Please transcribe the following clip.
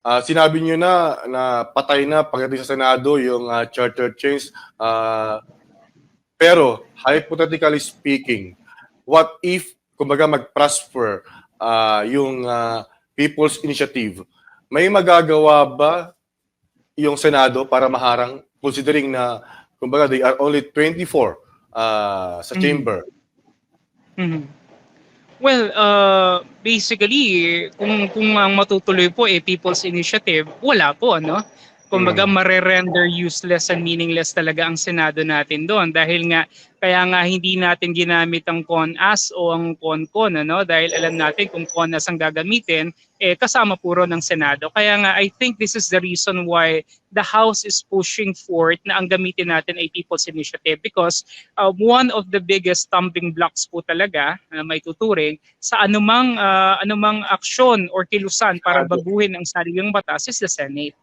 Ah, sinabi niyo na na patay na pagdating sa Senado yung ah, charter change. Ah, pero hypothetically speaking, what if kumbaga mag-prosper ah, yung ah, People's Initiative? May magagawa ba yung Senado para maharang considering na kumbaga they are only 24 ah, sa Mhm. chamber? Mhm. Well, uh, basically, kung, kung ang matutuloy po eh People's Initiative, wala po, ano? Kumbaga, Mm. marerender useless and meaningless talaga ang Senado natin doon. Dahil nga, kaya nga hindi natin ginamit ang CONAS o ang CONCON, ano? Dahil alam natin kung CONAS ang gagamitin, eh, kasama puro ng Senado. Kaya nga, I think this is the reason why the House is pushing forth na ang gamitin natin ay People's Initiative because uh, one of the biggest stumbling blocks po talaga na may tuturing sa anumang uh, anumang aksyon or kilusan para baguhin ang sariling batas is the Senate.